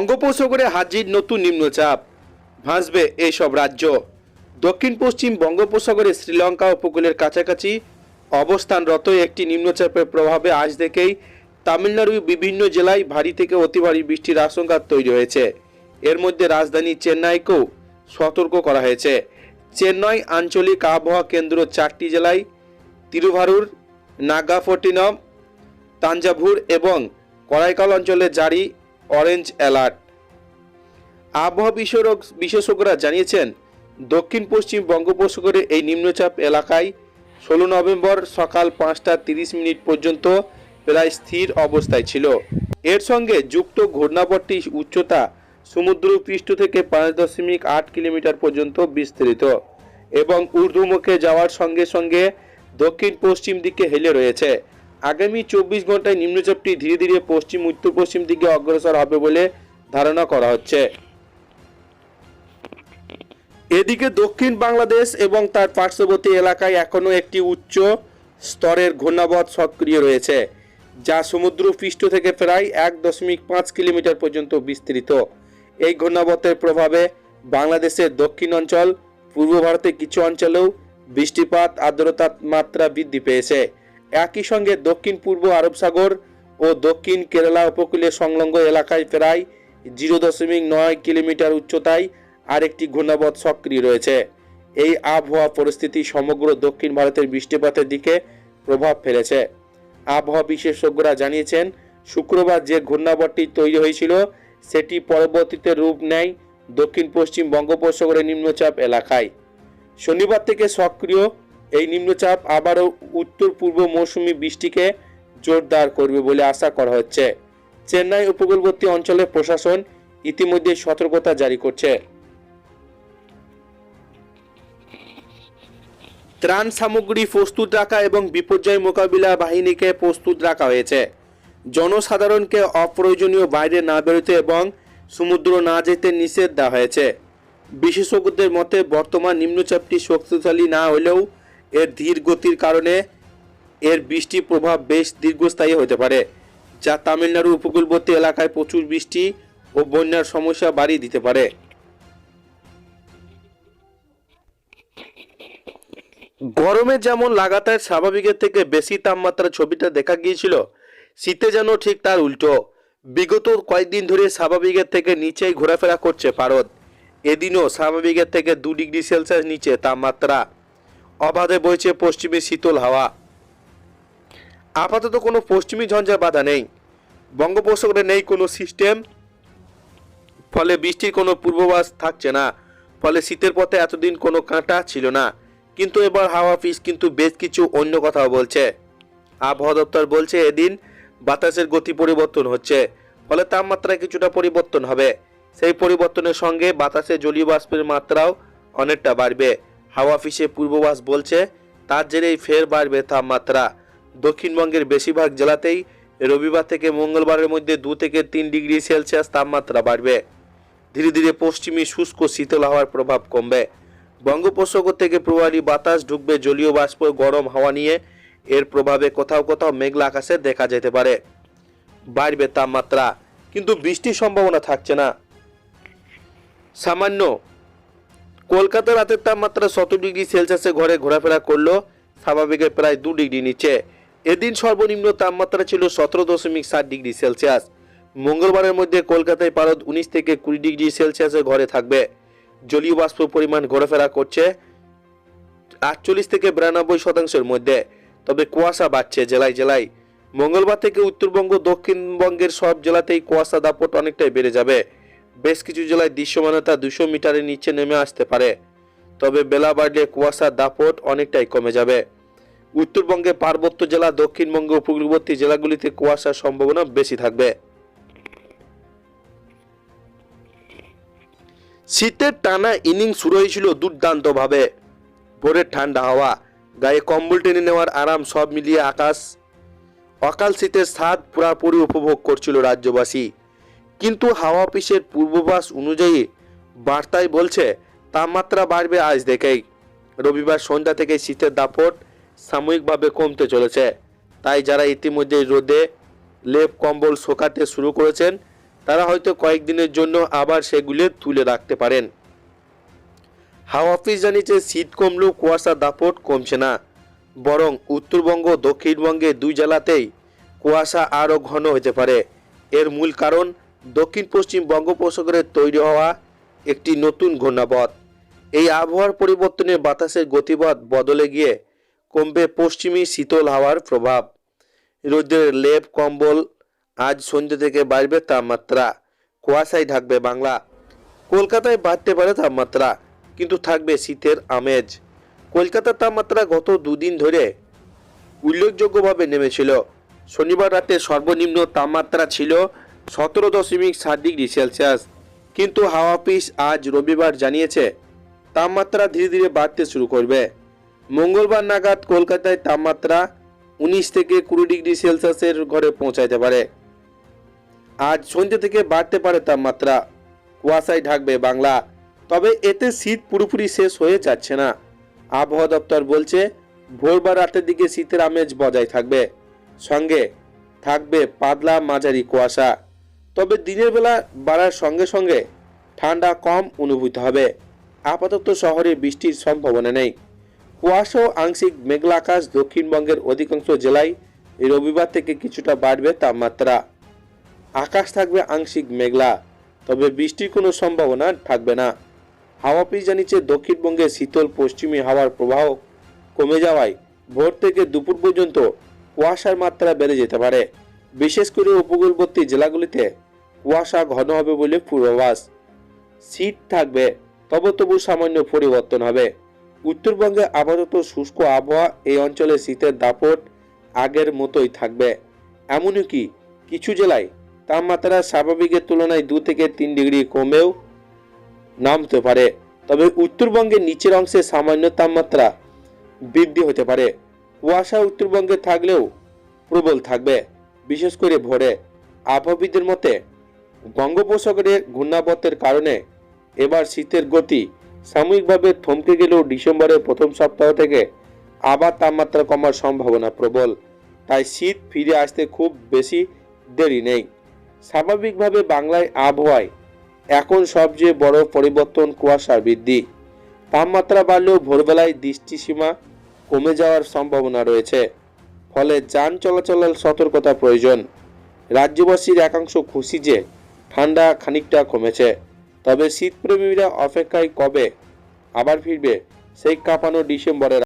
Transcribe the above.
বঙ্গোপসাগরে হাজির নতুন নিম্নচাপ। ভাসবে এইসব রাজ্য। দক্ষিণ পশ্চিম বঙ্গোপসাগরে শ্রীলঙ্কা উপকূলের কাছাকাছি অবস্থানরত একটি নিম্নচাপের প্রভাবে আজ থেকেই তামিলনাড়ুর বিভিন্ন জেলায় ভারী থেকে অতি ভারী বৃষ্টির আশঙ্কা তৈরি হয়েছে। এর মধ্যে রাজধানী চেন্নাইকেও সতর্ক করা হয়েছে। চেন্নাই আঞ্চলিক আবহাওয়া কেন্দ্র চারটি জেলায় তিরুভারুর, নাগাপট্টিনম, তাঞ্জাভুর এবং করাইকাল অঞ্চলে জারি অরেঞ্জ অ্যালার্ট। আবহাওয়া বিশেষজ্ঞ বিশেষজ্ঞরা জানিয়েছেন, দক্ষিণ পশ্চিম বঙ্গোপসাগরে এই নিম্নচাপ এলাকায় ষোলো নভেম্বর সকাল পাঁচটা তিরিশ মিনিট পর্যন্ত প্রায় স্থির অবস্থায় ছিল। এর সঙ্গে যুক্ত ঘূর্ণাবর্তী উচ্চতা সমুদ্রপৃষ্ঠ থেকে পাঁচ দশমিক আট কিলোমিটার পর্যন্ত বিস্তৃত এবং ঊর্ধ্বমুখে যাওয়ার সঙ্গে সঙ্গে দক্ষিণ পশ্চিম দিকে হেলে রয়েছে। আগামী চব্বিশ ঘন্টায় নিম্নচাপটি ধীরে ধীরে পশ্চিম উত্তর পশ্চিম দিকে অগ্রসর হবে বলে ধারণা করা হচ্ছে। এদিকে দক্ষিণ বাংলাদেশ এবং তার পার্শ্ববর্তী এলাকায় এখনও একটি উচ্চ স্তরের ঘূর্ণাবধ সক্রিয় রয়েছে, যা সমুদ্র পৃষ্ঠ থেকে প্রায় এক দশমিক পাঁচ কিলোমিটার পর্যন্ত বিস্তৃত। এই ঘূর্ণাবতের প্রভাবে বাংলাদেশের দক্ষিণ অঞ্চল, পূর্ব ভারতের কিছু অঞ্চলেও বৃষ্টিপাত, আর্দ্রতার মাত্রা বৃদ্ধি পেয়েছে। একই সঙ্গে দক্ষিণ পূর্ব আরব সাগর ও দক্ষিণ কেরালা উপকূলের সংলগ্ন এলাকায় প্রায় জিরো দশমিক নয় কিলোমিটার উচ্চতায় আরেকটি ঘূর্ণাবধ সক্রিয় রয়েছে। এই আবহাওয়া পরিস্থিতি সমগ্র দক্ষিণ ভারতের বৃষ্টিপাতের দিকে প্রভাব ফেলেছে। আবহাওয়া বিশেষজ্ঞরা জানিয়েছেন, শুক্রবার যে ঘূর্ণাবধটি তৈরি হয়েছিল, সেটি পরবর্তীতে রূপ নেয় দক্ষিণ পশ্চিম বঙ্গোপসাগরের নিম্নচাপ এলাকায়। শনিবার থেকে সক্রিয় এই নিম্নচাপ আবারও উত্তর পূর্ব মৌসুমি বৃষ্টিকে জোরদার করবে বলে আশা করা হচ্ছে। চেন্নাই উপকূলবর্তী অঞ্চলের প্রশাসন ইতিমধ্যে সতর্কতা জারি করছে। ত্রাণ সামগ্রী প্রস্তুত রাখা এবং বিপর্যয় মোকাবিলা বাহিনীকে প্রস্তুত রাখা হয়েছে। জনসাধারণকে অপ্রয়োজনীয় বাইরে না বেরোতে এবং সমুদ্র না যেতে নিষেধ দেওয়া হয়েছে। বিশেষজ্ঞদের মতে, বর্তমান নিম্নচাপটি শক্তিশালী না হলেও এর ধীর গতির কারণে এর বৃষ্টির প্রভাব বেশ দীর্ঘস্থায়ী হতে পারে, যা তামিলনাড়ু উপকূলবর্তী এলাকায় প্রচুর বৃষ্টি ও বন্যার সমস্যা বাড়িয়ে দিতে পারে। গরমে যেমন লাগাতার স্বাভাবিকের থেকে বেশি তাপমাত্রা ছবিটা দেখা গিয়েছিল, শীতে যেন ঠিক তার উল্টো। বিগত কয়েকদিন ধরে স্বাভাবিকের থেকে নিচেই ঘোরাফেরা করছে ভারত। এদিনও স্বাভাবিকের থেকে দু ডিগ্রি সেলসিয়াস নিচে তাপমাত্রা। অবাধে বইছে পশ্চিমে শীতল হাওয়া। আপাতত কোনো পশ্চিমী ঝঞ্ঝার বাধা নেই। বঙ্গোপসাগরে নেই কোনো সিস্টেম। ফলে বৃষ্টির কোনো পূর্বাভাস থাকছে না। ফলে শীতের পথে এতদিন কোনো কাঁটা ছিল না। কিন্তু এবার হাওয়া অফিস কিন্তু বেশ কিছু অন্য কথাও বলছে। আবহাওয়া দপ্তর বলছে এদিন বাতাসের গতি পরিবর্তন হচ্ছে। ফলে তাপমাত্রায় কিছুটা পরিবর্তন হবে। সেই পরিবর্তনের সঙ্গে বাতাসে জলীয় বাষ্পের মাত্রাও অনেকটা বাড়বে। হাওয়া অফিসে পূর্বাভাস বলছে, তার জেরেই ফের বাড়বে তাপমাত্রা। দক্ষিণবঙ্গের বেশিরভাগ জেলাতেই রবিবার থেকে মঙ্গলবারের মধ্যে দু থেকে তিন ডিগ্রি সেলসিয়াস তাপমাত্রা বাড়বে। ধীরে ধীরে পশ্চিমী শুষ্ক শীতল হাওয়ার প্রভাব কমবে। বঙ্গোপসাগর থেকে প্রবাহী বাতাস ঢুকবে জলীয় বাষ্প, গরম হাওয়া নিয়ে। এর প্রভাবে কোথাও কোথাও মেঘলা আকাশে দেখা যেতে পারে। বাড়বে তাপমাত্রা, কিন্তু বৃষ্টির সম্ভাবনা থাকছে না। সামান্য কলকাতার রাতের তাপমাত্রা শত ডিগ্রি সেলসিয়াসে ঘরে ঘোরাফেরা করল স্বাভাবিকের প্রায় দু ডিগ্রি নিচে। এদিন সর্বনিম্ন তাপমাত্রা ছিল সতেরো দশমিক সাত ডিগ্রি সেলসিয়াস। মঙ্গলবারের মধ্যে কলকাতায় পারদ উনিশ থেকে কুড়ি ডিগ্রি সেলসিয়াসের ঘরে থাকবে। জলীয় বাষ্প পরিমাণ ঘোরাফেরা করছে আটচল্লিশ থেকে বিরানব্বই শতাংশের মধ্যে। তবে কুয়াশা বাড়ছে জেলায় জেলায়। মঙ্গলবার থেকে উত্তরবঙ্গ দক্ষিণবঙ্গের সব জেলাতেই কুয়াশা দাপট অনেকটাই বেড়ে যাবে। বেশ কিছু জেলায় দৃশ্যমানতা দুশো মিটারের নিচে নেমে আসতে পারে। তবে বেলা বাড়লে কুয়াশার দাপট অনেকটাই কমে যাবে। উত্তরবঙ্গে পার্বত্য জেলা, দক্ষিণবঙ্গ উপকূলবর্তী জেলাগুলিতে কুয়াশার সম্ভাবনা বেশি থাকবে। শীতের টানা ইনিংস শুরু হয়েছিল দুর্দান্তভাবে। ভোরের ঠান্ডা হাওয়া, গায়ে কম্বল টেনে নেওয়ার আরাম সব মিলিয়ে আকাশ। অকাল শীতের স্বাদ পুরাপুরি উপভোগ করছিল রাজ্যবাসী। কিন্তু হাওয়া অফিসের পূর্বাভাস অনুযায়ী বার্তায় বলছে, তাপমাত্রা বাড়বে আজ থেকেই। রবিবার সন্ধ্যা থেকে শীতের দাপট সাময়িকভাবে কমতে চলেছে। তাই যারা ইতিমধ্যে রোদে লেপ, কম্বল শোকাতে শুরু করেছেন, তারা হয়তো কয়েকদিনের জন্য আবার সেগুলি তুলে রাখতে পারেন। হাওয়া অফিস জানিয়েছে, শীত কমলেও কুয়াশা দাপট কমছে না। বরং উত্তরবঙ্গ দক্ষিণবঙ্গে দুই জেলাতেই কুয়াশা আরও ঘন হতে পারে। এর মূল কারণ দক্ষিণ পশ্চিম বঙ্গোপসাগরে তৈরি হওয়া একটি নতুন ঘূর্ণাবধ এই আবহাওয়ার পরিবর্তনে বাতাসের গতিপথ বদলে গিয়ে কমবে পশ্চিমী শীতল হাওয়ার প্রভাব। রোদের লেপ, কম্বল আজ সন্ধ্যে থেকে বাড়বে তাপমাত্রা। কুয়াশায় ঢাকবে বাংলা। কলকাতায় বাড়তে পারে তাপমাত্রা, কিন্তু থাকবে শীতের আমেজ। কলকাতার তাপমাত্রা গত দুদিন ধরে উল্লেখযোগ্যভাবে নেমেছিল। শনিবার রাতে সর্বনিম্ন তাপমাত্রা ছিল সতেরো দশমিক সাত ডিগ্রি সেলসিয়াস। কিন্তু হাওয়া অফিস আজ রবিবার জানিয়েছে, তাপমাত্রা ধীরে ধীরে বাড়তে শুরু করবে। মঙ্গলবার নাগাদ কলকাতায় তাপমাত্রা উনিশ থেকে কুড়ি ডিগ্রি সেলসিয়াসের ঘরে পৌঁছাইতে পারে। আজ সন্ধ্যে থেকে বাড়তে পারে তাপমাত্রা। কুয়াশায় ঢাকবে বাংলা। তবে এতে শীত পুরোপুরি শেষ হয়ে যাচ্ছে না। আবহাওয়া দপ্তর বলছে ভোর বা রাতের দিকে শীতের আমেজ বজায় থাকবে। সঙ্গে থাকবে পাতলা মাঝারি কুয়াশা। তবে দিনের বেলা বাড়ার সঙ্গে সঙ্গে ঠান্ডা কম অনুভূত হবে। আপাতত শহরে বৃষ্টির সম্ভাবনা নেই। কুয়াশা আংশিক মেঘলা আকাশ দক্ষিণবঙ্গের অধিকাংশ জেলায় রবিবার থেকে কিছুটা বাড়বে তাপমাত্রা। আকাশ থাকবে আংশিক মেঘলা, তবে বৃষ্টির কোনো সম্ভাবনা থাকবে না। হাওয়া অফিস জানিয়েছে দক্ষিণবঙ্গে শীতল পশ্চিমী হাওয়ার প্রবাহ কমে যাওয়ায় ভোর থেকে দুপুর পর্যন্ত কুয়াশার মাত্রা বেড়ে যেতে পারে। বিশেষ করে উপকূলবর্তী জেলাগুলিতে কুয়াশা ঘন হবে বলে পূর্বাভাস। শীত থাকবে, তবে তবু সামান্য পরিবর্তন হবে। উত্তরবঙ্গে আপাতত শুষ্ক আবহাওয়া এই অঞ্চলে শীতের দাপট আগের মতোই থাকবে। এমনকি কিছু জেলায় তাপমাত্রা স্বাভাবিকের তুলনায় দু থেকে তিন ডিগ্রি কমেও নামতে পারে। তবে উত্তরবঙ্গের নিচের অংশে সামান্য তাপমাত্রা বৃদ্ধি হতে পারে। কুয়াশা উত্তরবঙ্গে থাকলেও প্রবল থাকবে। বিশেষ করে ভোরে আবহাওয়িদের মতে বঙ্গোপসাগরে ঘূর্ণাবর্তের কারণে এবার শীতের গতি সাময়িকভাবে থমকে গেলেও ডিসেম্বরের প্রথম সপ্তাহ থেকে আবার তাপমাত্রা কমার সম্ভাবনা প্রবল। তাই শীত ফিরে আসতে খুব বেশি দেরি নেই। স্বাভাবিকভাবে বাংলায় আবহাওয়ায় এখন সবচেয়ে বড় পরিবর্তন কুয়াশার বৃদ্ধি। তাপমাত্রা বাড়লেও ভোরবেলায় দৃষ্টিসীমা কমে যাওয়ার সম্ভাবনা রয়েছে। ফলে যান চলাচলের সতর্কতা প্রয়োজন। রাজ্যবাসীর একাংশ খুশি যে ঠান্ডা খানিকটা কমেছে। তবে শীতপ্রেমীরা অপেক্ষায় কবে আবার ফিরবে সেই কাঁপানো ডিসেম্বরের